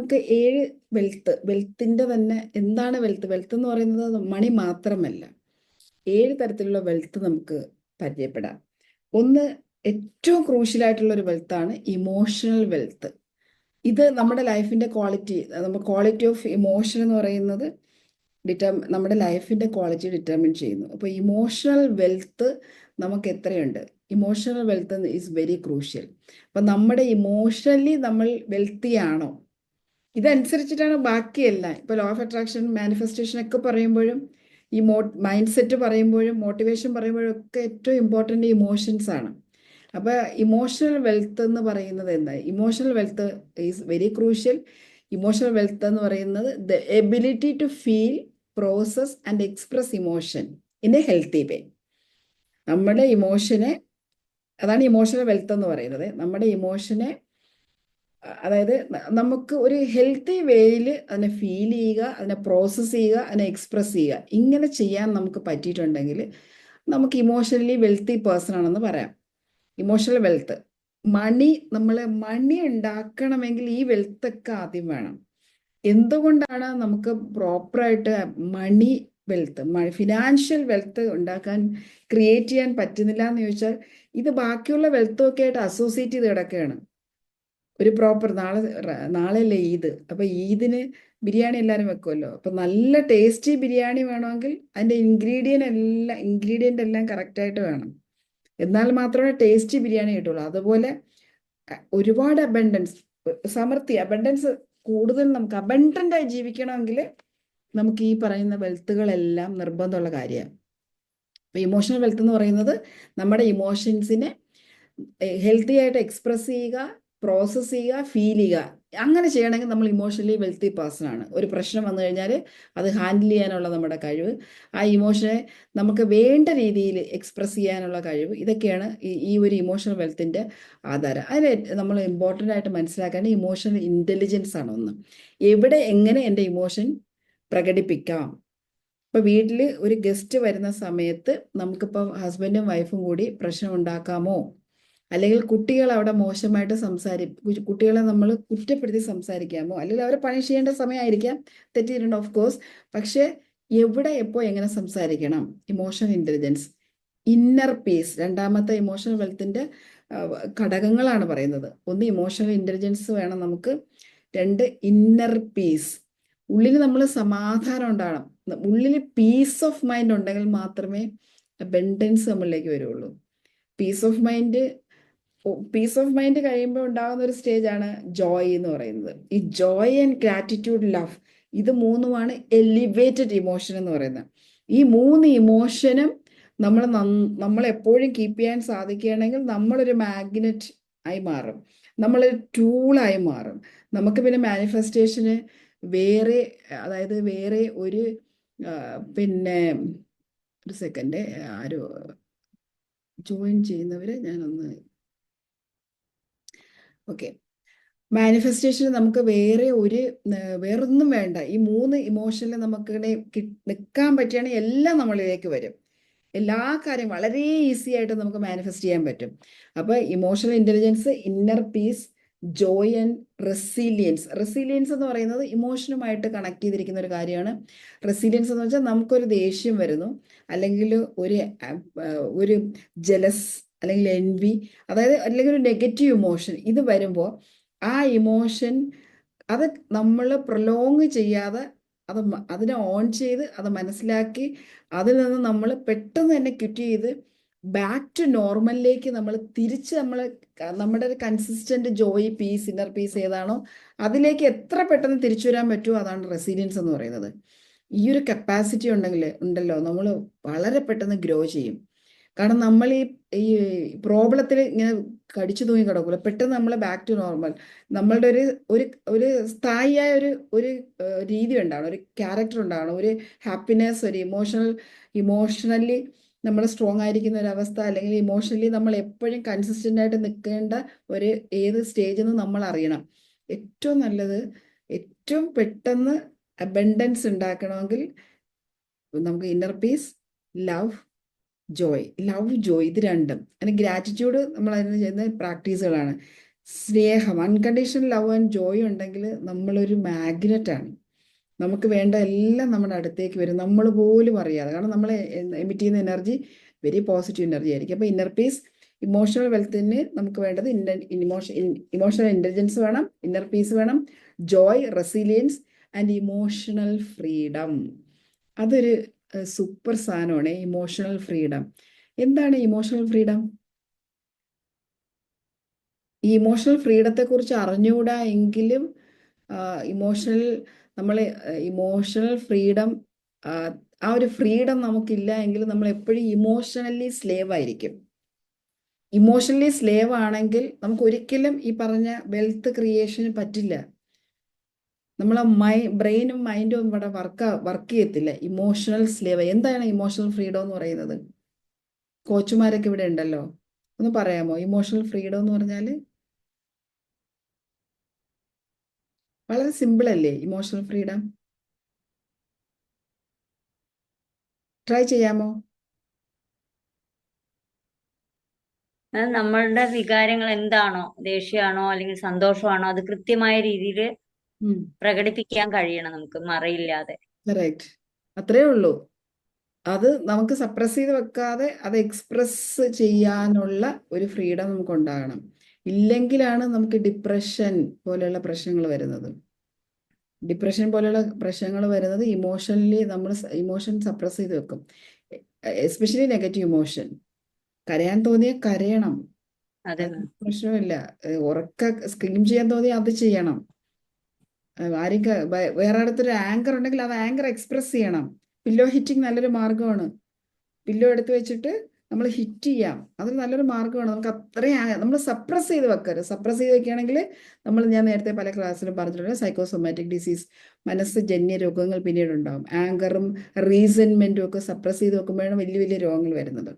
നമുക്ക് ഏഴ് വെൽത്ത് വെൽത്തിന്റെ തന്നെ എന്താണ് വെൽത്ത് വെൽത്ത് എന്ന് പറയുന്നത് മണി മാത്രമല്ല. ഏഴ് തരത്തിലുള്ള വെൽത്ത് നമുക്ക് പരിചയപ്പെടാം. ഒന്ന് ഏറ്റവും ക്രൂഷ്യൽ ആയിട്ടുള്ള ഒരു വെൽത്താണ് ഇമോഷണൽ വെൽത്ത് ഇത് നമ്മുടെ ലൈഫിന്റെ ക്വാളിറ്റി നമ്മുടെ ക്വാളിറ്റി ഓഫ് ഇമോഷൻ എന്ന് പറയുന്നത് ഡിറ്റർ നമ്മുടെ ലൈഫിന്റെ ക്വാളിറ്റി ഡിറ്റർമിൻ ചെയ്യുന്നു. അപ്പോൾ ഇമോഷണൽ വെൽത്ത് നമുക്ക് എത്രയുണ്ട്? Emotional wealth is very crucial അപ്പം നമ്മുടെ ഇമോഷണലി നമ്മൾ വെൽത്തി ആണോ? ഇതനുസരിച്ചിട്ടാണ് ബാക്കിയെല്ലാം. ഇപ്പോൾ ലോ ഓഫ് അട്രാക്ഷൻ മാനിഫെസ്റ്റേഷൻ ഒക്കെ പറയുമ്പോഴും ഈ മോ മൈൻഡ് സെറ്റ് പറയുമ്പോഴും മോട്ടിവേഷൻ പറയുമ്പോഴും ഒക്കെ ഏറ്റവും ഇമ്പോർട്ടന്റ് ഇമോഷൻസ് ആണ്. അപ്പോൾ ഇമോഷണൽ വെൽത്ത് എന്ന് പറയുന്നത് എന്താ emotional wealth is very crucial emotional wealth എന്ന് പറയുന്നത് the ability to feel process and express emotion in a healthy way നമ്മുടെ ഇമോഷനെ അതാണ് ഇമോഷണൽ വെൽത്ത് എന്ന് പറയുന്നത്. നമ്മുടെ ഇമോഷനെ അതായത് നമുക്ക് ഒരു ഹെൽത്തി വേയിൽ അതിനെ ഫീൽ ചെയ്യുക അതിനെ പ്രോസസ്സ് ചെയ്യുക അതിനെ എക്സ്പ്രസ് ചെയ്യുക. ഇങ്ങനെ ചെയ്യാൻ നമുക്ക് പറ്റിയിട്ടുണ്ടെങ്കിൽ നമുക്ക് ഇമോഷണലി വെൽത്തി പേഴ്സൺ ആണെന്ന് പറയാം. Emotional wealth. മണി നമ്മൾ മണി ഉണ്ടാക്കണമെങ്കിൽ ഈ വെൽത്ത് ഒക്കെ ആദ്യം വേണം. എന്തുകൊണ്ടാണ് നമുക്ക് പ്രോപ്പറായിട്ട് മണി വെൽത്ത് ഫിനാൻഷ്യൽ വെൽത്ത് ഉണ്ടാക്കാൻ ക്രിയേറ്റ് ചെയ്യാൻ പറ്റുന്നില്ല എന്ന് ചോദിച്ചാൽ ഇത് ബാക്കിയുള്ള വെൽത്തും ഒക്കെ ആയിട്ട് അസോസിയേറ്റ് ചെയ്ത് കിടക്കുകയാണ്. ഒരു പ്രോപ്പർ നാളെ നാളെയല്ലേ ഈദ്. അപ്പൊ ഈദിന് ബിരിയാണി എല്ലാവരും വെക്കുമല്ലോ അപ്പൊ നല്ല ടേസ്റ്റി ബിരിയാണി വേണമെങ്കിൽ അതിന്റെ ഇൻഗ്രീഡിയന്റ് എല്ലാം ഇൻഗ്രീഡിയന്റ് എല്ലാം കറക്റ്റായിട്ട് വേണം. എന്നാൽ മാത്രമേ ടേസ്റ്റി ബിരിയാണി കിട്ടുള്ളൂ. അതുപോലെ ഒരുപാട് അബണ്ടൻസ് സമൃദ്ധി അബണ്ടൻസ് കൂടുതൽ നമുക്ക് അബൻഡന്റ് ആയി ജീവിക്കണമെങ്കിൽ നമുക്ക് ഈ പറയുന്ന വെൽത്തുകളെല്ലാം നിർബന്ധമുള്ള കാര്യമാണ്. അപ്പോൾ ഇമോഷണൽ വെൽത്ത് എന്ന് പറയുന്നത് നമ്മുടെ ഇമോഷൻസിനെ ഹെൽത്തി ആയിട്ട് എക്സ്പ്രസ് ചെയ്യുക പ്രോസസ്സ് ചെയ്യുക ഫീൽ ചെയ്യുക. അങ്ങനെ ചെയ്യണമെങ്കിൽ നമ്മൾ ഇമോഷണലി വെൽത്തി പേഴ്സൺ ആണ്. ഒരു പ്രശ്നം വന്നു കഴിഞ്ഞാൽ അത് ഹാൻഡിൽ ചെയ്യാനുള്ള നമ്മുടെ കഴിവ് ആ ഇമോഷനെ നമുക്ക് വേണ്ട രീതിയിൽ എക്സ്പ്രസ് ചെയ്യാനുള്ള കഴിവ് ഇതൊക്കെയാണ് ഈ ഒരു ഇമോഷണൽ വെൽത്തിന്റെ ആധാരം. അതിന് നമ്മൾ ഇമ്പോർട്ടന്റ് ആയിട്ട് മനസ്സിലാക്കേണ്ട ഇമോഷണൽ ഇന്റലിജൻസ് ആണ് ഒന്ന്. എവിടെ എങ്ങനെ എന്റെ ഇമോഷൻ പ്രകടിപ്പിക്കാം? ഇപ്പോൾ വീട്ടിൽ ഒരു ഗസ്റ്റ് വരുന്ന സമയത്ത് നമുക്കിപ്പോൾ ഹസ്ബൻഡും വൈഫും കൂടി പ്രശ്നം ഉണ്ടാക്കാമോ? അല്ലെങ്കിൽ കുട്ടികൾ അവിടെ മോശമായിട്ട് സംസാരി കുട്ടികളെ നമ്മൾ കുറ്റപ്പെടുത്തി സംസാരിക്കാമോ? അല്ലെങ്കിൽ അവരെ പണിഷ് ചെയ്യേണ്ട സമയമായിരിക്കാം. തെറ്റിയിട്ടുണ്ട് ഓഫ് കോഴ്സ് പക്ഷേ എവിടെ എപ്പോ എങ്ങനെ സംസാരിക്കണം? ഇമോഷണൽ ഇന്റലിജൻസ് ഇന്നർ പീസ് രണ്ടാമത്തെ ഇമോഷണൽ വെൽത്തിന്റെ ഘടകങ്ങളാണ് പറയുന്നത്. ഒന്ന് ഇമോഷണൽ ഇന്റലിജൻസ് വേണം നമുക്ക്. രണ്ട് ഇന്നർ പീസ് ഉള്ളിൽ നമ്മൾ സമാധാനം ഉണ്ടാകണം. ഉള്ളിൽ പീസ് ഓഫ് മൈൻഡ് ഉണ്ടെങ്കിൽ മാത്രമേ അബൻഡൻസ് നമ്മളിലേക്ക് വരുള്ളൂ. Peace of mind peace of mind കഴിയുമ്പോൾ ഉണ്ടാകുന്ന ഒരു സ്റ്റേജ് ആണ് ജോയ് എന്ന് പറയുന്നത്. ഈ ജോയ് ആൻഡ് ഗ്രാറ്റിറ്റ്യൂഡ് ലവ് ഇത് മൂന്നുമാണ് എലിവേറ്റഡ് ഇമോഷൻ എന്ന് പറയുന്നത്. ഈ മൂന്ന് ഇമോഷനും നമ്മൾ നമ്മൾ എപ്പോഴും കീപ്പ് ചെയ്യാൻ സാധിക്കുകയാണെങ്കിൽ നമ്മളൊരു മാഗ്നറ്റ് ആയി മാറും. നമ്മളൊരു ടൂളായി മാറും. നമുക്ക് പിന്നെ മാനിഫെസ്റ്റേഷന് വേറെ അതായത് വേറെ ഒരു പിന്നെ ഒരു സെക്കൻഡ് ആരോ ജോയിൻ ചെയ്യുന്നവരെ ഞാനൊന്ന് ഓക്കെ മാനിഫെസ്റ്റേഷൻ നമുക്ക് വേറെ ഒരു വേറൊന്നും വേണ്ട. ഈ മൂന്ന് ഇമോഷനിൽ നമുക്ക് നിൽക്കാൻ പറ്റുകയാണെങ്കിൽ എല്ലാം നമ്മളിലേക്ക് വരും. എല്ലാ കാര്യം വളരെ ഈസി ആയിട്ട് നമുക്ക് മാനിഫെസ്റ്റ് ചെയ്യാൻ പറ്റും. അപ്പോൾ emotional intelligence inner peace joy and resilience resilience എന്ന് പറയുന്നത് ഇമോഷനുമായിട്ട് കണക്ട് ചെയ്തിരിക്കുന്ന ഒരു കാര്യമാണ്. റെസീലിയൻസ് എന്ന് വെച്ചാൽ നമുക്കൊരു ദേഷ്യം വരുന്നു. അല്ലെങ്കിൽ ഒരു ഒരു ജലസ് അല്ലെങ്കിൽ എൻവി അതായത് അല്ലെങ്കിൽ ഒരു നെഗറ്റീവ് ഇമോഷൻ ഇത് വരുമ്പോൾ ആ ഇമോഷൻ അത് നമ്മൾ പ്രൊലോങ് ചെയ്യാതെ അത് അതിനെ ഓൺ ചെയ്ത് അത് മനസ്സിലാക്കി അതിൽ നിന്ന് നമ്മൾ പെട്ടെന്ന് തന്നെ ക്വിറ്റ് ചെയ്ത് ബാക്ക് ടു നോർമലിലേക്ക് നമ്മൾ തിരിച്ച് നമ്മൾ നമ്മുടെ ഒരു consistent joy peace inner peace ഏതാണോ അതിലേക്ക് എത്ര പെട്ടെന്ന് തിരിച്ചു വരാൻ പറ്റുമോ അതാണ് റെസീലിയൻസ് എന്ന് പറയുന്നത്. ഈ ഒരു കപ്പാസിറ്റി ഉണ്ടെങ്കിൽ ഉണ്ടല്ലോ നമ്മൾ വളരെ പെട്ടെന്ന് ഗ്രോ ചെയ്യും. കാരണം നമ്മൾ ഈ ഈ പ്രോബ്ലത്തിൽ ഇങ്ങനെ കടിച്ചു തൂങ്ങി കിടക്കൂല. പെട്ടെന്ന് നമ്മൾ ബാക്ക് ടു നോർമൽ നമ്മളുടെ ഒരു ഒരു ഒരു സ്ഥായിയായ ഒരു ഒരു രീതി ഉണ്ടാവണം. ഒരു ക്യാരക്ടർ ഉണ്ടാവണം. ഒരു ഹാപ്പിനെസ് ഒരു ഇമോഷണൽ ഇമോഷണലി നമ്മൾ സ്ട്രോങ് ആയിരിക്കുന്ന ഒരു അവസ്ഥ അല്ലെങ്കിൽ ഇമോഷണലി നമ്മൾ എപ്പോഴും കൺസിസ്റ്റന്റ് ആയിട്ട് നിൽക്കേണ്ട ഒരു ഏത് സ്റ്റേജ് എന്ന് നമ്മൾ അറിയണം. ഏറ്റവും നല്ലത് ഏറ്റവും പെട്ടെന്ന് അബൻഡൻസ് ഉണ്ടാക്കണമെങ്കിൽ നമുക്ക് inner peace love joy love joy ഇത് രണ്ടും. അതിന് ഗ്രാറ്റിറ്റ്യൂഡ് നമ്മൾ അതിന് ചെയ്യുന്ന പ്രാക്ടീസുകളാണ് സ്നേഹം. അൺകണ്ടീഷണൽ ലവ് ആൻഡ് ജോയ് ഉണ്ടെങ്കിൽ നമ്മളൊരു ആണ്. നമുക്ക് വേണ്ട എല്ലാം നമ്മുടെ അടുത്തേക്ക് വരും. നമ്മൾ പോലും അറിയാതെ. കാരണം നമ്മൾ എമിറ്റ് ചെയ്യുന്ന എനർജി വെരി പോസിറ്റീവ് എനർജി ആയിരിക്കും. അപ്പോൾ ഇന്നർ പീസ് ഇമോഷണൽ വെൽത്തിന് നമുക്ക് വേണ്ടത് ഇമോഷൻ ഇമോഷണൽ ഇന്റലിജൻസ് വേണം ഇന്നർ പീസ് വേണം joy resilience and emotional freedom അതൊരു സൂപ്പർ സാധനമാണ് ഇമോഷണൽ ഫ്രീഡം എന്താണ് ഇമോഷണൽ ഫ്രീഡം ഈ ഇമോഷണൽ ഫ്രീഡത്തെ കുറിച്ച് അറിഞ്ഞുകൂടാ എങ്കിലും ഇമോഷണൽ നമ്മൾ ഇമോഷണൽ ഫ്രീഡം ആ ഒരു ഫ്രീഡം നമുക്കില്ല എങ്കിൽ നമ്മൾ എപ്പോഴും ഇമോഷണലി സ്ലേവ് ആയിരിക്കും. ഇമോഷണലി സ്ലേവ് ആണെങ്കിൽ നമുക്ക് ഒരിക്കലും ഈ പറഞ്ഞ വെൽത്ത് ക്രിയേഷന് പറ്റില്ല. നമ്മളെ മൈ ബ്രെയിനും മൈൻഡും ഇവിടെ വർക്ക് വർക്ക് ചെയ്യത്തില്ല. ഇമോഷണൽ സ്ലേവ് എന്താണ് ഇമോഷണൽ ഫ്രീഡം എന്ന് പറയുന്നത്? കോച്ചുമാരൊക്കെ ഇവിടെ ഉണ്ടല്ലോ. ഒന്ന് പറയാമോ? ഇമോഷണൽ ഫ്രീഡം എന്ന് പറഞ്ഞാൽ വളരെ സിമ്പിൾ അല്ലേ ഇമോഷണൽ ഫ്രീഡം ട്രൈ ചെയ്യാമോ? നമ്മളുടെ വികാരങ്ങൾ എന്താണോ? ദേഷ്യമാണോ? അല്ലെങ്കിൽ സന്തോഷമാണോ? അത് കൃത്യമായ രീതിയിൽ പ്രകടിപ്പിക്കാൻ കഴിയണം നമുക്ക് മറയില്ലാതെ. റൈറ്റ് അത്രേ ഉള്ളൂ. അത് നമുക്ക് സപ്രസ് ചെയ്ത് വെക്കാതെ അത് എക്സ്പ്രസ് ചെയ്യാനുള്ള ഒരു ഫ്രീഡം നമുക്ക് ഉണ്ടാകണം. ഇല്ലെങ്കിലാണ് നമുക്ക് ഡിപ്രഷൻ പോലെയുള്ള പ്രശ്നങ്ങൾ വരുന്നത്. ഡിപ്രഷൻ പോലെയുള്ള പ്രശ്നങ്ങൾ വരുന്നത് ഇമോഷണലി നമ്മൾ ഇമോഷൻ സപ്രസ് ചെയ്ത് വെക്കും. എസ്പെഷ്യലി നെഗറ്റീവ് ഇമോഷൻ കരയാൻ തോന്നിയ കരയണം. പ്രശ്നമില്ല. ഉറക്ക സ്ക്രീം ചെയ്യാൻ തോന്നിയ അത് ചെയ്യണം. ആരും വേറെ അടുത്തൊരു ആങ്കർ ഉണ്ടെങ്കിൽ അത് ആങ്കർ എക്സ്പ്രസ് ചെയ്യണം. പില്ലോ ഹിറ്റിംഗ് നല്ലൊരു മാർഗമാണ് പില്ലോ എടുത്തു വെച്ചിട്ട് നമ്മൾ ഹിറ്റ് ചെയ്യാം. അതൊരു നല്ലൊരു മാർഗമാണ് നമുക്ക് അത്രയും നമ്മൾ സപ്രസ് ചെയ്ത് വെക്കരുത്. സപ്രസ് ചെയ്ത് വെക്കുകയാണെങ്കിൽ നമ്മൾ ഞാൻ നേരത്തെ പല ക്ലാസ്സിലും പറഞ്ഞിട്ടുണ്ട് സൈക്കോസൊമാറ്റിക് ഡിസീസ് മനസ്സ് ജന്യ രോഗങ്ങൾ പിന്നീട് ഉണ്ടാകും ആങ്കറും റീസൺമെന്റും ഒക്കെ സപ്രസ് ചെയ്ത് വെക്കുമ്പോഴാണ് വലിയ വലിയ രോഗങ്ങൾ വരുന്നത്.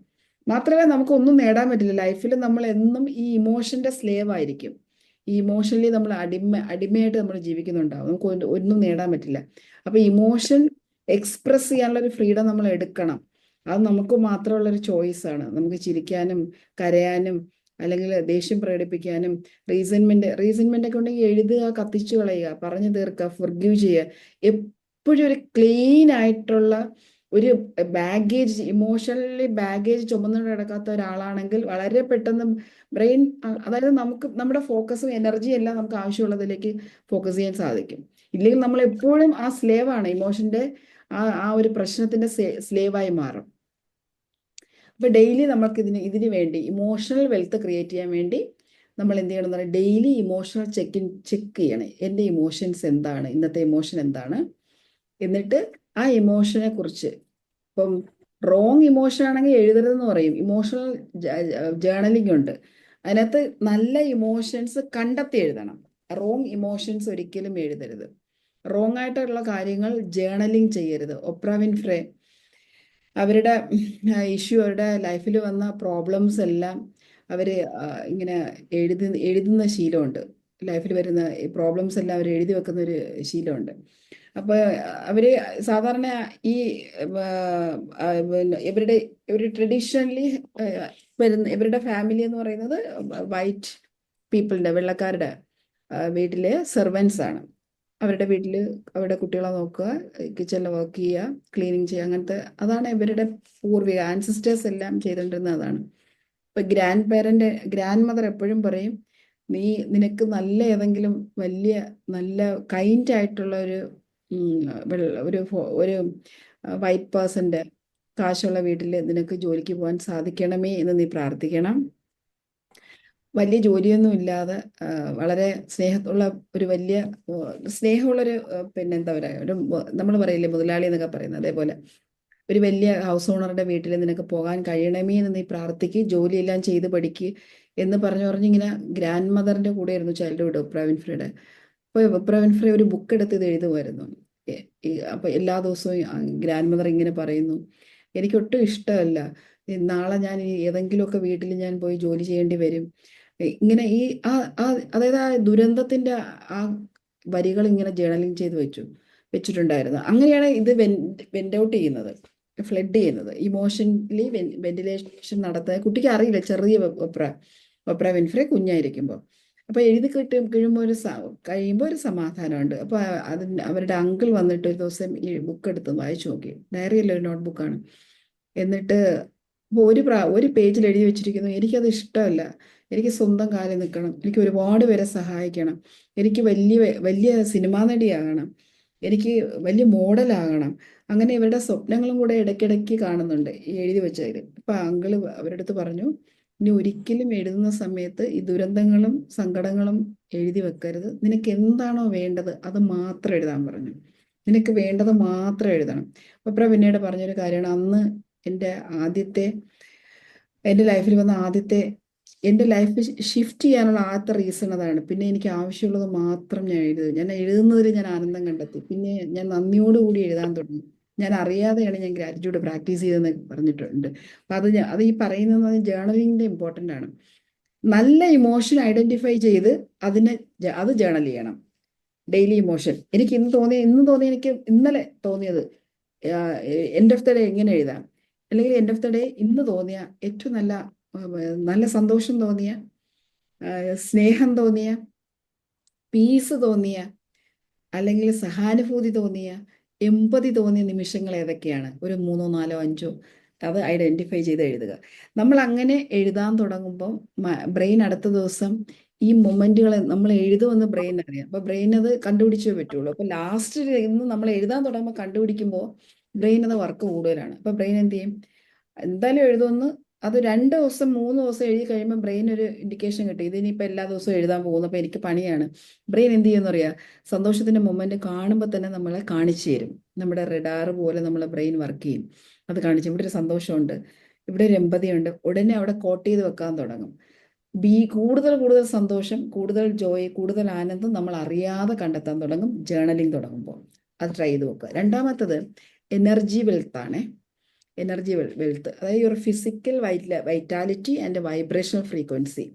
മാത്രമല്ല നമുക്കൊന്നും നേടാൻ പറ്റില്ല. ലൈഫിൽ നമ്മൾ എന്നും ഈ ഇമോഷന്റെ സ്ലേവ് ആയിരിക്കും. ഇമോഷണലി നമ്മൾ അടിമ അടിമയായിട്ട് നമ്മൾ ജീവിക്കുന്നുണ്ടാവും. നമുക്ക് ഒന്നും നേടാൻ പറ്റില്ല. അപ്പൊ ഇമോഷൻ എക്സ്പ്രസ് ചെയ്യാനുള്ള ഒരു ഫ്രീഡം നമ്മൾ എടുക്കണം. അത് നമുക്ക് മാത്രമുള്ള ഒരു ചോയ്സ് ആണ്. നമുക്ക് ചിരിക്കാനും കരയാനും അല്ലെങ്കിൽ ദേഷ്യം പ്രകടിപ്പിക്കാനും റീസൺമെന്റ് റീസൺമെന്റ് ഒക്കെ ഉണ്ടെങ്കിൽ എഴുതുക കത്തിച്ചു കളയുക പറഞ്ഞു തീർക്കുക ഫുർഗീവ് ചെയ്യുക. എപ്പോഴും ഒരു ക്ലീൻ ആയിട്ടുള്ള ഒരു ബാഗേജ് ഇമോഷണലി ബാഗേജ് ചുമന്നു കിടക്കാത്ത ഒരാളാണെങ്കിൽ വളരെ പെട്ടെന്ന് ബ്രെയിൻ അതായത് നമുക്ക് നമ്മുടെ ഫോക്കസും എനർജിയും എല്ലാം നമുക്ക് ആവശ്യമുള്ളതിലേക്ക് ഫോക്കസ് ചെയ്യാൻ സാധിക്കും. ഇല്ലെങ്കിൽ നമ്മൾ എപ്പോഴും ആ സ്ലേവാണ് ഇമോഷന്റെ ആ ആ ഒരു പ്രശ്നത്തിന്റെ സ്ലേവായി മാറും. അപ്പൊ ഡെയിലി നമുക്ക് ഇതിന് ഇതിന് വേണ്ടി ഇമോഷണൽ വെൽത്ത് ക്രിയേറ്റ് ചെയ്യാൻ വേണ്ടി നമ്മൾ എന്ത് ചെയ്യണം എന്ന് ഡെയിലി ഇമോഷണൽ ചെക്ക് ചെക്ക് ചെയ്യണം. എന്റെ ഇമോഷൻസ് എന്താണ്? ഇന്നത്തെ ഇമോഷൻ എന്താണ്? എന്നിട്ട് ആ ഇമോഷനെ കുറിച്ച്. ഇപ്പം റോങ് ഇമോഷൻ ആണെങ്കിൽ എഴുതരുതെന്ന് പറയും. ഇമോഷണൽ ജേർണലിംഗ് ഉണ്ട്. അതിനകത്ത് നല്ല ഇമോഷൻസ് കണ്ടെത്തി എഴുതണം. റോങ് ഇമോഷൻസ് ഒരിക്കലും എഴുതരുത്. റോങ് ആയിട്ടുള്ള കാര്യങ്ങൾ ജേർണലിംഗ് ചെയ്യരുത്. ഒപ്രാവിൻ ഫ്രേ അവരുടെ ഇഷ്യൂ അവരുടെ ലൈഫിൽ വന്ന പ്രോബ്ലംസ് എല്ലാം അവർ ഇങ്ങനെ എഴുതി എഴുതുന്ന ശീലമുണ്ട്. ലൈഫിൽ വരുന്ന പ്രോബ്ലംസ് എല്ലാം അവർ എഴുതി വെക്കുന്ന ഒരു ശീലമുണ്ട്. അപ്പോൾ അവർ സാധാരണ ഈ ഇവരുടെ ഒരു ട്രഡീഷണലി വരുന്ന ഇവരുടെ ഫാമിലി എന്ന് പറയുന്നത് വൈറ്റ് പീപ്പിളിന്റെ വെള്ളക്കാരുടെ വീട്ടിലെ സെർവൻസ് ആണ്. അവരുടെ വീട്ടിൽ അവരുടെ കുട്ടികളെ നോക്കുക കിച്ചണിൽ വർക്ക് ചെയ്യുക ക്ലീനിങ് ചെയ്യുക അങ്ങനത്തെ അതാണ് ഇവരുടെ പൂർവിക ആൻസിസ്റ്റേഴ്സ് എല്ലാം ചെയ്തുകൊണ്ടിരുന്നത് അതാണ്. ഇപ്പൊ ഗ്രാൻഡ് പേരന്റ് ഗ്രാൻഡ് മദർ എപ്പോഴും പറയും നീ നിനക്ക് നല്ല ഏതെങ്കിലും വലിയ നല്ല കൈൻഡ് ആയിട്ടുള്ള ഒരു ഒരു ഒരു വൈറ്റ് പേഴ്സന്റെ കാശുള്ള വീട്ടിൽ നിനക്ക് ജോലിക്ക് പോകാൻ സാധിക്കണമേ എന്ന് നീ പ്രാർത്ഥിക്കണം. വലിയ ജോലിയൊന്നും ഇല്ലാതെ വളരെ സ്നേഹത്തുള്ള ഒരു വലിയ സ്നേഹമുള്ളൊരു പിന്നെ എന്താ പറയുക ഒരു നമ്മൾ പറയില്ലേ മുതലാളി എന്നൊക്കെ പറയുന്നത് അതേപോലെ. ഒരു വലിയ ഹൗസ് ഓണറുടെ വീട്ടിൽ നിനക്ക് പോകാൻ കഴിയണമേ എന്ന് നീ പ്രാർത്ഥിക്കുക ജോലിയെല്ലാം ചെയ്ത് പഠിക്കുക എന്ന് പറഞ്ഞു പറഞ്ഞ് ഇങ്ങനെ ഗ്രാൻഡ് മദറിന്റെ കൂടെ ആയിരുന്നു ചൈൽഡ്ഹുഡ് പ്രവീൺ ഫ്രീയുടെ. അപ്പോൾ പ്രവീൺ ഫ്രീ ഒരു ബുക്ക് എടുത്ത് ഇത് എഴുതുമായിരുന്നു അപ്പൊ എല്ലാ ദിവസവും ഗ്രാൻഡ് മദർ ഇങ്ങനെ പറയുന്നു. എനിക്കൊട്ടും ഇഷ്ടമല്ല. നാളെ ഞാൻ ഏതെങ്കിലുമൊക്കെ വീട്ടിൽ ഞാൻ പോയി ജോലി ചെയ്യേണ്ടി വരും. ഇങ്ങനെ ഈ ആ അതായത് ആ ദുരന്തത്തിന്റെ ആ വരികൾ ഇങ്ങനെ ജേണലിങ് ചെയ്ത് വെച്ചു വെച്ചിട്ടുണ്ടായിരുന്നു. അങ്ങനെയാണ് ഇത് വെന്റ് ഔട്ട് ചെയ്യുന്നത് ഫ്ലഡ് ചെയ്യുന്നത്. ഇമോഷൻലി വെന്റിലേഷൻ നടത്താൻ കുട്ടിക്ക് അറിയില്ല. ചെറിയ ഒപ്ര ഒപ്ര വെൻഫ്രെ കുഞ്ഞായിരിക്കുമ്പോൾ അപ്പൊ എഴുതി കിട്ടി കഴിയുമ്പോൾ ഒരു കഴിയുമ്പോൾ ഒരു സമാധാനമുണ്ട്. അപ്പൊ അതിന് അവരുടെ അങ്കിൾ വന്നിട്ട് ഒരു ദിവസം ഈ ബുക്ക് എടുത്ത് വായിച്ചു നോക്കി. ഡയറിയല്ല ഒരു നോട്ട്ബുക്കാണ് എന്നിട്ട് അപ്പോൾ ഒരു പ്രാ ഒരു പേജിൽ എഴുതി വെച്ചിരിക്കുന്നു. എനിക്കത് ഇഷ്ടമല്ല. എനിക്ക് സ്വന്തം കാലിൽ നിൽക്കണം. എനിക്ക് ഒരുപാട് പേരെ സഹായിക്കണം. എനിക്ക് വലിയ വലിയ സിനിമാ നടിയാകണം. എനിക്ക് വലിയ മോഡലാകണം അങ്ങനെ ഇവരുടെ സ്വപ്നങ്ങളും കൂടെ ഇടയ്ക്കിടയ്ക്ക് കാണുന്നുണ്ട് ഈ എഴുതി വെച്ചതിൽ. അപ്പൊ അങ്കിൾ അവരുടെ അടുത്ത് പറഞ്ഞു ഇനി ഒരിക്കലും എഴുതുന്ന സമയത്ത് ഈ ദുരന്തങ്ങളും സങ്കടങ്ങളും എഴുതി വെക്കരുത്. നിനക്ക് എന്താണോ വേണ്ടത് അത് മാത്രം എഴുതാൻ പറഞ്ഞു. നിനക്ക് വേണ്ടത് മാത്രം എഴുതണം. അപ്പൊ പിന്നീട് പറഞ്ഞൊരു കാര്യമാണ്. അന്ന് എന്റെ ആദ്യത്തെ എന്റെ ലൈഫിൽ വന്ന ആദ്യത്തെ എന്റെ ലൈഫ് ഷിഫ്റ്റ് ചെയ്യാനുള്ള ആദ്യത്തെ റീസൺ അതാണ്. പിന്നെ എനിക്ക് ആവശ്യമുള്ളത് മാത്രം ഞാൻ എഴുതും. ഞാൻ എഴുതുന്നതിൽ ഞാൻ ആനന്ദം കണ്ടെത്തി. പിന്നെ ഞാൻ നന്ദിയോടുകൂടി എഴുതാൻ തുടങ്ങി. ഞാൻ അറിയാതെയാണ് ഞാൻ ഗ്രാറ്റിറ്റ്യൂഡ് പ്രാക്ടീസ് ചെയ്തതെന്ന് പറഞ്ഞിട്ടുണ്ട്. അപ്പൊ അത് അത് ഈ പറയുന്നത് ജേണലിങ്ങിന്റെ ഇമ്പോർട്ടന്റ് ആണ്. നല്ല ഇമോഷൻ ഐഡന്റിഫൈ ചെയ്ത് അതിനെ അത് ജേണൽ ചെയ്യണം. ഡെയിലി ഇമോഷൻ എനിക്ക് ഇന്ന് തോന്നിയ ഇന്ന് തോന്നിയ എനിക്ക് ഇന്നലെ തോന്നിയത് എൻഡ് ഓഫ് ദ ഡേ എങ്ങനെ എഴുതാം? അല്ലെങ്കിൽ എൻഡ് ഓഫ് ദ ഡേ ഇന്ന് തോന്നിയ ഏറ്റവും നല്ല നല്ല സന്തോഷം തോന്നിയ സ്നേഹം തോന്നിയ പീസ് തോന്നിയ അല്ലെങ്കിൽ സഹാനുഭൂതി തോന്നിയ എമ്പതി തോന്നിയ നിമിഷങ്ങൾ ഏതൊക്കെയാണ്? ഒരു മൂന്നോ നാലോ അഞ്ചോ അത് ഐഡന്റിഫൈ ചെയ്ത് എഴുതുക. നമ്മൾ അങ്ങനെ എഴുതാൻ തുടങ്ങുമ്പോൾ ബ്രെയിൻ അടുത്ത ദിവസം ഈ മൊമെന്റുകൾ നമ്മൾ എഴുതുമെന്ന് ബ്രെയിൻ അറിയാം. അപ്പൊ ബ്രെയിൻ അത് കണ്ടുപിടിച്ചേ പറ്റുള്ളൂ. അപ്പൊ ലാസ്റ്റ് ഇന്ന് നമ്മൾ എഴുതാൻ തുടങ്ങുമ്പോൾ കണ്ടുപിടിക്കുമ്പോൾ ബ്രെയിൻ അത് വർക്ക് കൂടുതലാണ്. അപ്പൊ ബ്രെയിൻ എന്ത് ചെയ്യും? എന്തായാലും എഴുതുമെന്ന് അത് രണ്ട് ദിവസം മൂന്ന് ദിവസം എഴുതി കഴിയുമ്പോൾ ബ്രെയിൻ ഒരു ഇൻഡിക്കേഷൻ കിട്ടി. ഇതിനിപ്പോൾ എല്ലാ ദിവസവും എഴുതാൻ പോകുന്നു. അപ്പോൾ എനിക്ക് പണിയാണ്. ബ്രെയിൻ എന്ത് ചെയ്യുമെന്ന് അറിയാം? സന്തോഷത്തിന്റെ മൊമെന്റ് കാണുമ്പോൾ തന്നെ നമ്മളെ കാണിച്ചു തരും. നമ്മുടെ റെഡാർ പോലെ നമ്മളെ ബ്രെയിൻ വർക്ക് ചെയ്യും. അത് കാണിച്ചു ഇവിടെ ഒരു സന്തോഷമുണ്ട്. ഇവിടെ ഒരു എമ്പതിയുണ്ട്. ഉടനെ അവിടെ കോട്ട് ചെയ്ത് വെക്കാൻ തുടങ്ങും. ബി കൂടുതൽ കൂടുതൽ സന്തോഷം കൂടുതൽ ജോയ് കൂടുതൽ ആനന്ദം നമ്മൾ അറിയാതെ കണ്ടെത്താൻ തുടങ്ങും. ജേർണലിംഗ് തുടങ്ങുമ്പോൾ. അത് ട്രൈ ചെയ്ത് നോക്കുക. രണ്ടാമത്തത് എനർജി വെൽത്താണേ എനർജി വെൽത്ത് അതായത് your physical vitality and vibrational frequency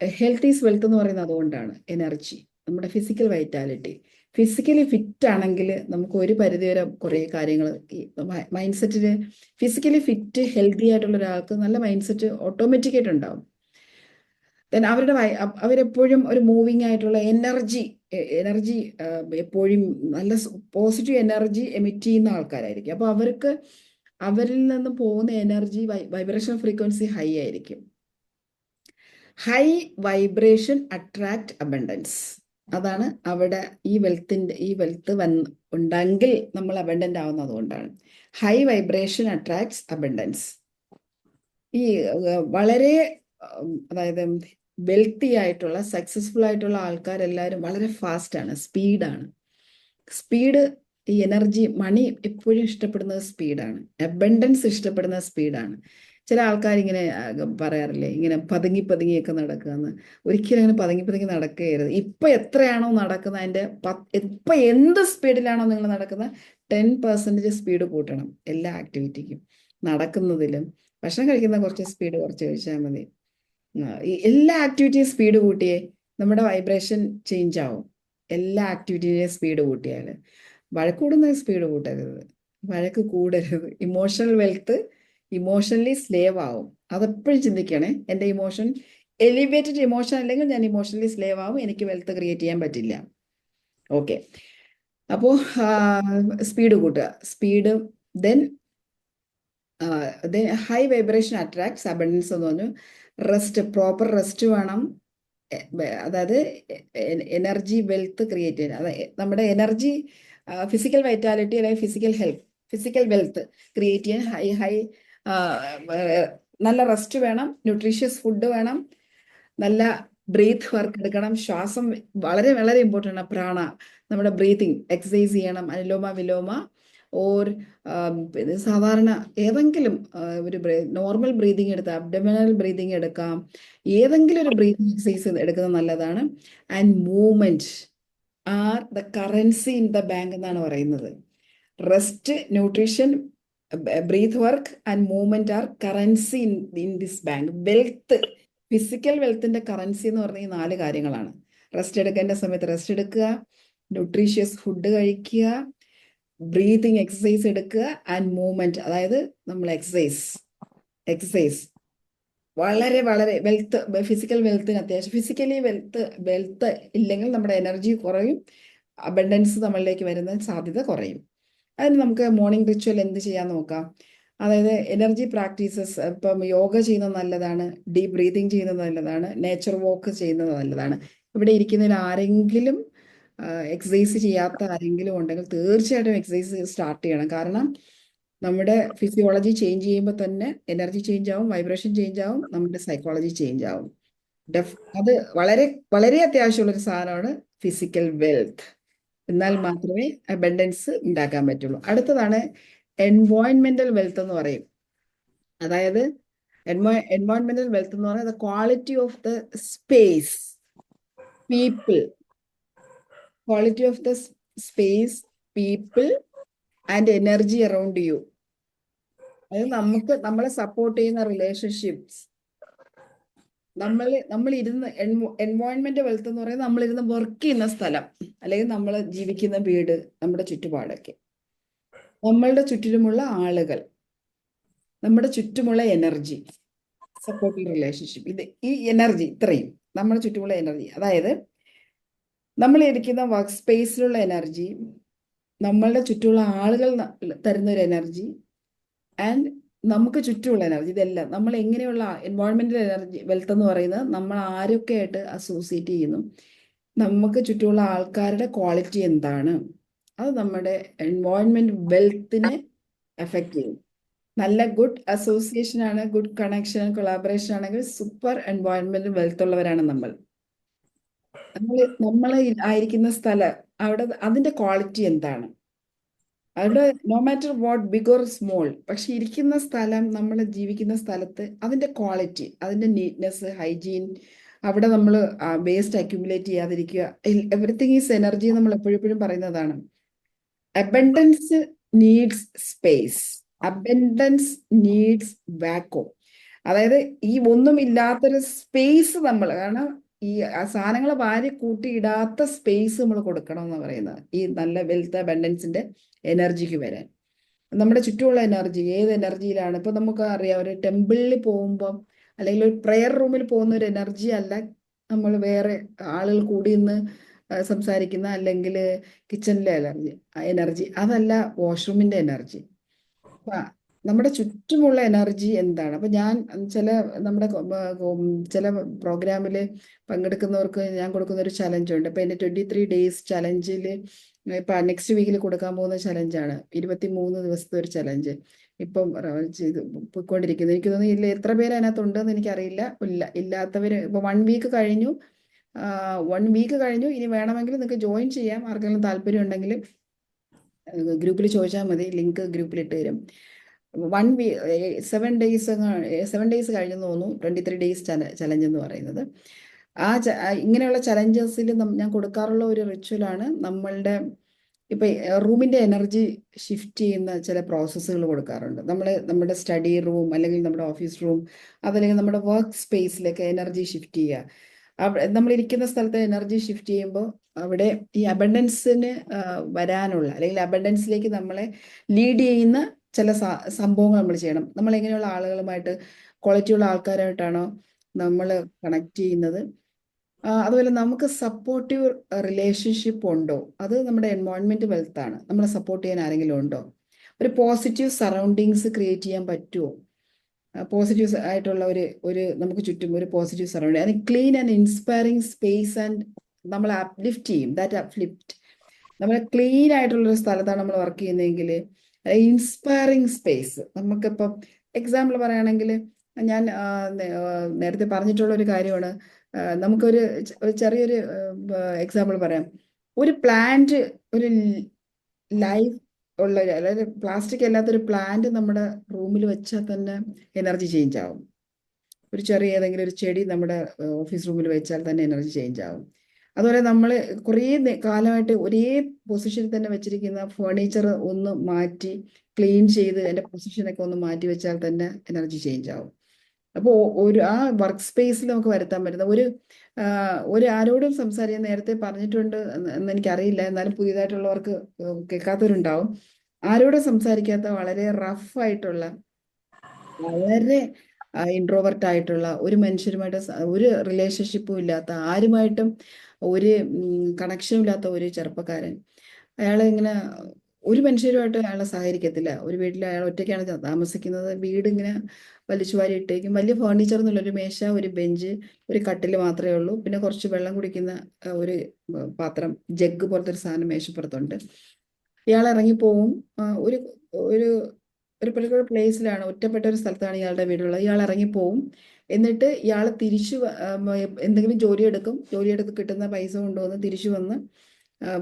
health is wealth എന്ന് പറയുന്നത് അതുകൊണ്ടാണ് എനർജി നമ്മുടെ ഫിസിക്കൽ വൈറ്റാലിറ്റി ഫിസിക്കലി ഫിറ്റ് ആണെങ്കിൽ നമുക്ക് ഒരു പരിധിവരെ കുറേ കാര്യങ്ങൾ mind settle physically fit healthy ആയിട്ടുള്ള ഒരാൾക്ക് നല്ല മൈൻഡ് സെറ്റ് ഓട്ടോമാറ്റിക് ആയിട്ട് ഉണ്ടാവും. ദെൻ അവരുടെ അവരെപ്പോഴും ഒരു മൂവിങ് ആയിട്ടുള്ള എനർജി എനർജി എപ്പോഴും നല്ല പോസിറ്റീവ് എനർജി എമിറ്റ് ചെയ്യുന്ന ആൾക്കാരായിരിക്കും. അപ്പോൾ അവർക്ക് അവരിൽ നിന്ന് പോകുന്ന എനർജി വൈബ്രേഷൻ ഫ്രീക്വൻസി ഹൈ ആയിരിക്കും. ഹൈ വൈബ്രേഷൻ അട്രാക്ട് അബണ്ടൻസ് അതാണ് അവിടെ ഈ വെൽത്തിന്റെ ഈ വെൽത്ത് വന്ന് ഉണ്ടെങ്കിൽ നമ്മൾ അബണ്ടന്റ് ആവുന്നത് അതുകൊണ്ടാണ് ഹൈ വൈബ്രേഷൻ അട്രാക്ട്സ് അബണ്ടൻസ് ഈ വളരെ അതായത് വെൽത്തി ആയിട്ടുള്ള സക്സസ്ഫുൾ ആയിട്ടുള്ള ആൾക്കാരെല്ലാവരും വളരെ ഫാസ്റ്റാണ് സ്പീഡാണ് സ്പീഡ് ഈ എനർജി മണി എപ്പോഴും ഇഷ്ടപ്പെടുന്നത് സ്പീഡാണ് അബണ്ടൻസ് ഇഷ്ടപ്പെടുന്ന സ്പീഡാണ് ചില ആൾക്കാർ ഇങ്ങനെ പറയാറില്ലേ ഇങ്ങനെ പതുങ്ങി പതുങ്ങിയൊക്കെ നടക്കുകയെന്ന് ഒരിക്കലും അങ്ങനെ പതുങ്ങി പതുങ്ങി നടക്കുകയരുത് ഇപ്പം എത്രയാണോ നടക്കുന്നത് അതിന്റെ പത്ത് ഇപ്പം എന്ത് സ്പീഡിലാണോ നിങ്ങൾ നടക്കുന്നത് ടെൻ പെർസെന്റേജ് സ്പീഡ് കൂട്ടണം എല്ലാ ആക്ടിവിറ്റിക്കും നടക്കുന്നതിലും ഭക്ഷണം കഴിക്കുന്ന കുറച്ച് സ്പീഡ് കുറച്ച് കഴിച്ചാൽ മതി. എല്ലാ ആക്ടിവിറ്റിയും സ്പീഡ് കൂട്ടിയേ നമ്മുടെ വൈബ്രേഷൻ ചേഞ്ച് ആവും. എല്ലാ ആക്ടിവിറ്റിയുടെയും സ്പീഡ് കൂട്ടിയാൽ വഴക്കൂടുന്ന സ്പീഡ് കൂട്ടരുത്. വഴക്ക് കൂടരുത്. ഇമോഷണൽ വെൽത്ത് ഇമോഷണലി സ്ലേവ് ആവും. അതെപ്പോഴും ചിന്തിക്കണേ എന്റെ ഇമോഷൻ എലിവേറ്റഡ് ഇമോഷൻ അല്ലെങ്കിൽ ഞാൻ ഇമോഷണലി സ്ലേവ് ആവും എനിക്ക് വെൽത്ത് ക്രിയേറ്റ് ചെയ്യാൻ പറ്റില്ല. ഓക്കെ അപ്പോൾ സ്പീഡ് കൂട്ടുക. Speed then high vibration attracts abundance എന്ന് പറഞ്ഞു. റെസ്റ്റ് പ്രോപ്പർ റെസ്റ്റ് വേണം. അതായത് എനർജി വെൽത്ത് ക്രിയേറ്റ് ചെയ്യാൻ. അതായത് നമ്മുടെ എനർജി ഫിസിക്കൽ വൈറ്റാലിറ്റി അല്ലെങ്കിൽ physical health physical wealth create ചെയ്യാൻ ഹൈ ഹൈ നല്ല റെസ്റ്റ് വേണം ന്യൂട്രീഷ്യസ് ഫുഡ് വേണം നല്ല ബ്രീത്ത് വർക്ക് എടുക്കണം ശ്വാസം വളരെ വളരെ ഇമ്പോർട്ടന്റ് ആണ് പ്രാണ നമ്മുടെ ബ്രീത്തിങ് എക്സസൈസ് ചെയ്യണം അനുലോമ വിലോമ ഓർ സാധാരണ ഏതെങ്കിലും ഒരു നോർമൽ ബ്രീതിങ് എടുത്ത് അബ്ഡമിനൽ ബ്രീതിങ് എടുക്കാം ഏതെങ്കിലും ഒരു ബ്രീതിങ് എക്സസൈസ് എടുക്കുന്നത് നല്ലതാണ് and movement are the currency in the bank എന്നാണ് പറയുന്നത്. Rest nutrition breath work and movement are currency in in this bank wealth physical വെൽത്തിന്റെ currency എന്ന് പറഞ്ഞ ഈ നാല് കാര്യങ്ങളാണ്. റെസ്റ്റ് എടുക്കേണ്ട സമയത്ത് റെസ്റ്റ് എടുക്കുക ന്യൂട്രീഷ്യസ് ഫുഡ് കഴിക്കുക ബ്രീതിങ് എക്സസൈസ് എടുക്കുക ആൻഡ് മൂവ്മെന്റ് അതായത് നമ്മൾ എക്സസൈസ് എക്സസൈസ് വളരെ വളരെ വെൽത്ത് ഫിസിക്കൽ വെൽത്തിന് അത്യാവശ്യം. ഫിസിക്കലി വെൽത്ത് വെൽത്ത് ഇല്ലെങ്കിൽ നമ്മുടെ എനർജി കുറയും. അബണ്ടൻസ് നമ്മളിലേക്ക് വരുന്ന സാധ്യത കുറയും. അതിന് നമുക്ക് മോർണിംഗ് റിച്വൽ എന്ത് ചെയ്യാൻ നോക്കാം? അതായത് എനർജി പ്രാക്ടീസസ് ഇപ്പം യോഗ ചെയ്യുന്നത് നല്ലതാണ് ഡീപ് ബ്രീതിങ് ചെയ്യുന്നത് നല്ലതാണ് നേച്ചർ വാക്ക് ചെയ്യുന്നത് നല്ലതാണ്. ഇവിടെ ഇരിക്കുന്നതിൽ ആരെങ്കിലും എക്സസൈസ് ചെയ്യാത്ത ആരെങ്കിലും ഉണ്ടെങ്കിൽ തീർച്ചയായിട്ടും എക്സസൈസ് സ്റ്റാർട്ട് ചെയ്യണം. കാരണം നമ്മുടെ ഫിസിയോളജി ചേഞ്ച് ചെയ്യുമ്പോൾ തന്നെ എനർജി ചേഞ്ച് ആവും വൈബ്രേഷൻ ചേഞ്ച് ആവും നമ്മുടെ സൈക്കോളജി ചേഞ്ച് ആവും. ഡെഫ് അത് വളരെ വളരെ അത്യാവശ്യമുള്ള ഒരു സാധനമാണ് ഫിസിക്കൽ വെൽത്ത് എന്നാൽ മാത്രമേ അബൻഡൻസ് ഉണ്ടാക്കാൻ പറ്റുള്ളൂ. അടുത്തതാണ് എൻവോൺമെന്റൽ വെൽത്ത് എന്ന് പറയും. അതായത് എൻവോ എൻവോൺമെന്റൽ വെൽത്ത് എന്ന് പറയുന്നത് quality of the space people quality of the space people and energy around you അത് നമുക്ക് നമ്മളെ സപ്പോർട്ട് ചെയ്യുന്ന റിലേഷൻഷിപ്സ് നമ്മൾ നമ്മൾ ഇരുന്ന് എൻവോൺമെന്റ് വെൽത്ത് എന്ന് പറയുന്നത് നമ്മളിരുന്ന് വർക്ക് ചെയ്യുന്ന സ്ഥലം. അല്ലെങ്കിൽ നമ്മൾ ജീവിക്കുന്ന വീട് നമ്മുടെ ചുറ്റുപാടൊക്കെ. നമ്മളുടെ ചുറ്റിലുമുള്ള ആളുകൾ. നമ്മുടെ ചുറ്റുമുള്ള എനർജി സപ്പോർട്ടിംഗ് റിലേഷൻഷിപ്പ് ഇത് ഈ എനർജി ഇത്രയും. നമ്മുടെ ചുറ്റുമുള്ള എനർജി അതായത് നമ്മൾ ഇരിക്കുന്ന വർക്ക് സ്പേസിലുള്ള എനർജി നമ്മളുടെ ചുറ്റുമുള്ള ആളുകൾ തരുന്ന ഒരു എനർജി ആൻഡ് നമുക്ക് ചുറ്റുമുള്ള എനർജി ഇതെല്ലാം. നമ്മൾ എങ്ങനെയുള്ള എൻവയോൺമെന്റൽ എനർജി വെൽത്ത് എന്ന് പറയുന്നത് നമ്മൾ ആരൊക്കെ ആയിട്ട് അസോസിയേറ്റ് ചെയ്യുന്നു നമുക്ക് ചുറ്റുമുള്ള ആൾക്കാരുടെ ക്വാളിറ്റി എന്താണ് അത് നമ്മുടെ എൻവയോൺമെന്റ് വെൽത്തിനെ എഫക്റ്റ് ചെയ്യും. നല്ല ഗുഡ് അസോസിയേഷൻ ആണ് ഗുഡ് കണക്ഷൻ കൊളാബറേഷൻ ആണെങ്കിൽ സൂപ്പർ എൻവയോൺമെന്റ് വെൽത്ത് ഉള്ളവരാണ് നമ്മൾ. നമ്മൾ നമ്മൾ ആയിരിക്കുന്ന സ്ഥലം അവിടെ അതിന്റെ ക്വാളിറ്റി എന്താണ്? അവിടെ no matter what big or small പക്ഷെ ഇരിക്കുന്ന സ്ഥലം നമ്മൾ ജീവിക്കുന്ന സ്ഥലത്ത് അതിന്റെ ക്വാളിറ്റി അതിന്റെ നീറ്റ്നെസ് ഹൈജീൻ അവിടെ നമ്മൾ വേസ്റ്റ് അക്യുമുലേറ്റ് ചെയ്യാതിരിക്കുക എവറിത്തിങ് ഈസ് എനർജി നമ്മൾ എപ്പോഴും പറയുന്നതാണ്. Abundance needs space abundance needs വാക്കോ അതായത് ഈ ഒന്നും ഇല്ലാത്തൊരു സ്പേസ് നമ്മൾ കാരണം ഈ സാധനങ്ങൾ വാരി കൂട്ടിയിടാത്ത സ്പേസ് നമ്മൾ കൊടുക്കണം എന്ന് പറയുന്നത് ഈ നല്ല വെൽത്ത് അബൻഡൻസിന്റെ എനർജിക്ക് വരാൻ നമ്മുടെ ചുറ്റുമുള്ള എനർജി ഏത് എനർജിയിലാണ് ഇപ്പൊ നമുക്ക് അറിയാം ഒരു ടെമ്പിളിൽ പോകുമ്പം അല്ലെങ്കിൽ ഒരു പ്രെയർ റൂമിൽ പോകുന്ന ഒരു എനർജി അല്ല നമ്മൾ വേറെ ആളുകൾ കൂടി നിന്ന് സംസാരിക്കുന്ന അല്ലെങ്കിൽ കിച്ചണിലെ എനർജി എനർജി അതല്ല വാഷ്റൂമിന്റെ എനർജി നമ്മുടെ ചുറ്റുമുള്ള എനർജി എന്താണ്? അപ്പൊ ഞാൻ ചില നമ്മുടെ ചില പ്രോഗ്രാമിൽ പങ്കെടുക്കുന്നവർക്ക് ഞാൻ കൊടുക്കുന്ന ഒരു ചലഞ്ച് ഉണ്ട്. ഇപ്പൊ എന്റെ ട്വന്റി ത്രീ ഡേയ്സ് ചലഞ്ചിൽ ഇപ്പൊ നെക്സ്റ്റ് വീക്കിൽ കൊടുക്കാൻ പോകുന്ന ചലഞ്ചാണ് ഇരുപത്തി മൂന്ന് ദിവസത്തെ ഒരു ചലഞ്ച് ഇപ്പം ചെയ്ത് പോയിക്കൊണ്ടിരിക്കുന്നത് എനിക്ക് തോന്നുന്നു ഇല്ല എത്ര പേര് അതിനകത്തുണ്ടെന്ന് എനിക്കറിയില്ല. ഇല്ല ഇല്ലാത്തവര് ഇപ്പൊ വൺ വീക്ക് കഴിഞ്ഞു. വൺ വീക്ക് കഴിഞ്ഞു. ഇനി വേണമെങ്കിൽ നിങ്ങൾക്ക് ജോയിൻ ചെയ്യാം. ആർക്കെങ്കിലും താല്പര്യം ഉണ്ടെങ്കിൽ ഗ്രൂപ്പിൽ ചോദിച്ചാൽ മതി. ലിങ്ക് ഗ്രൂപ്പിൽ ഇട്ട് തരും. വൺ വീ സെവൻ ഡേയ്സ് സെവൻ ഡേയ്സ് കഴിഞ്ഞെന്ന് തോന്നുന്നു. ട്വന്റി ത്രീ ഡേയ്സ് ചലഞ്ച് എന്ന് പറയുന്നത്. ആ ഇങ്ങനെയുള്ള ചലഞ്ചസിൽ ഞാൻ കൊടുക്കാറുള്ള ഒരു റിച്വലാണ് നമ്മളുടെ ഇപ്പൊ റൂമിന്റെ എനർജി ഷിഫ്റ്റ് ചെയ്യുന്ന ചില പ്രോസസ്സുകൾ കൊടുക്കാറുണ്ട്. നമ്മൾ നമ്മുടെ സ്റ്റഡി റൂം അല്ലെങ്കിൽ നമ്മുടെ ഓഫീസ് റൂം അതല്ലെങ്കിൽ നമ്മുടെ വർക്ക് സ്പേസിലേക്ക് എനർജി ഷിഫ്റ്റ് ചെയ്യുക. നമ്മൾ ഇരിക്കുന്ന സ്ഥലത്ത് എനർജി ഷിഫ്റ്റ് ചെയ്യുമ്പോൾ അവിടെ ഈ അബൻഡൻസിന് വരാനുള്ള അല്ലെങ്കിൽ അബണ്ടൻസിലേക്ക് നമ്മളെ ലീഡ് ചെയ്യുന്ന ചില സംഭവങ്ങൾ നമ്മൾ ചെയ്യണം. നമ്മൾ എങ്ങനെയുള്ള ആളുകളുമായിട്ട് ക്വാളിറ്റി ഉള്ള ആൾക്കാരായിട്ടാണോ നമ്മൾ കണക്ട് ചെയ്യുന്നത്? അതുപോലെ നമുക്ക് സപ്പോർട്ടീവ് റിലേഷൻഷിപ്പ് ഉണ്ടോ? അത് നമ്മുടെ എൻവയോൺമെന്റ് വെൽത്ത് ആണ്. നമ്മളെ സപ്പോർട്ട് ചെയ്യാൻ ആരെങ്കിലും ഉണ്ടോ? ഒരു പോസിറ്റീവ് സറൗണ്ടിങ്സ് ക്രിയേറ്റ് ചെയ്യാൻ പറ്റുമോ പോസിറ്റീവ് ആയിട്ടുള്ള ഒരു ഒരു നമുക്ക് ചുറ്റും ഒരു പോസിറ്റീവ് സറൗണ്ടിങ് അതിന് clean and inspiring space and നമ്മൾ അപ്ലിഫ്റ്റ് ചെയ്യും. ദാറ്റ് അപ്ലിഫ്റ്റ് നമ്മൾ ക്ലീൻ ആയിട്ടുള്ള ഒരു സ്ഥലത്താണ് നമ്മൾ വർക്ക് ചെയ്യുന്നതെങ്കിൽ ഇൻസ്പയറിംഗ് സ്പേസ് നമുക്കിപ്പം എക്സാമ്പിൾ പറയുകയാണെങ്കിൽ ഞാൻ നേരത്തെ പറഞ്ഞിട്ടുള്ള ഒരു കാര്യമാണ്. നമുക്കൊരു ഒരു ചെറിയൊരു എക്സാമ്പിൾ പറയാം. ഒരു പ്ലാന്റ് ഒരു ലൈഫ് ഉള്ള അതായത് പ്ലാസ്റ്റിക് അല്ലാത്തൊരു പ്ലാന്റ് നമ്മുടെ റൂമിൽ വെച്ചാൽ തന്നെ എനർജി ചേഞ്ച് ആവും. ഒരു ചെറിയ ഏതെങ്കിലും ഒരു ചെടി നമ്മുടെ ഓഫീസ് റൂമിൽ വെച്ചാൽ തന്നെ എനർജി ചേഞ്ച് ആവും. അതുപോലെ നമ്മൾ കുറേ കാലമായിട്ട് ഒരേ പൊസിഷനിൽ തന്നെ വെച്ചിരിക്കുന്ന ഫേർണിച്ചർ ഒന്ന് മാറ്റി ക്ലീൻ ചെയ്ത് എന്റെ പൊസിഷനൊക്കെ ഒന്ന് മാറ്റി വെച്ചാൽ തന്നെ എനർജി ചേഞ്ച് ആവും. അപ്പോൾ ഒരു ആ വർക്ക് സ്പേസിൽ നമുക്ക് വരുത്താൻ പറ്റുന്ന ഒരു ഒരു ആരോടും സംസാരിക്കാൻ നേരത്തെ പറഞ്ഞിട്ടുണ്ട് എന്ന് എനിക്കറിയില്ല. എന്നാലും പുതിയതായിട്ടുള്ളവർക്ക് കേൾക്കാത്തവരുണ്ടാവും. ആരോടും സംസാരിക്കാത്ത വളരെ റഫ് ആയിട്ടുള്ള വളരെ ഇൻട്രോവർട്ട് ആയിട്ടുള്ള ഒരു മനുഷ്യരുമായിട്ട് ഒരു റിലേഷൻഷിപ്പും ഇല്ലാത്ത ആരുമായിട്ടും ഒരു കണക്ഷനും ഇല്ലാത്ത ഒരു ചെറുപ്പക്കാരൻ. അയാൾ ഇങ്ങനെ ഒരു മനുഷ്യരുമായിട്ട് അയാളെ സഹകരിക്കത്തില്ല. ഒരു വീട്ടിൽ അയാൾ ഒറ്റയ്ക്കാണ് താമസിക്കുന്നത്. വീട് ഇങ്ങനെ വലിച്ചു വാരി ഇട്ടേക്കും. വലിയ ഫേർണിച്ചർ എന്നുള്ള ഒരു മേശ ഒരു ബെഞ്ച് ഒരു കട്ടിൽ മാത്രമേ ഉള്ളൂ. പിന്നെ കുറച്ച് വെള്ളം കുടിക്കുന്ന ഒരു പാത്രം ജഗ് പോലത്തെ ഒരു സാധനം മേശപ്പുറത്തുണ്ട്. ഇയാൾ ഇറങ്ങിപ്പോവും. ഒരു ഒരു ഒരു പെർട്ടിക്കുലർ പ്ലേസിലാണ് ഒറ്റപ്പെട്ട ഒരു സ്ഥലത്താണ് ഇയാളുടെ വീടുള്ളത്. ഇയാൾ ഇറങ്ങിപ്പോവും. എന്നിട്ട് ഇയാൾ തിരിച്ചു എന്തെങ്കിലും ജോലി എടുക്കും. ജോലി എടുത്ത് കിട്ടുന്ന പൈസ കൊണ്ടുവന്ന് തിരിച്ചു വന്ന്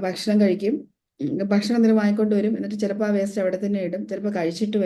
ഭക്ഷണം കഴിക്കും. ഭക്ഷണം എന്തെങ്കിലും വാങ്ങിക്കൊണ്ട് വരും. എന്നിട്ട് ചിലപ്പോൾ ആ വേസ്റ്റ് അവിടെ തന്നെ ഇടും. ചിലപ്പോൾ കഴിച്ചിട്ട്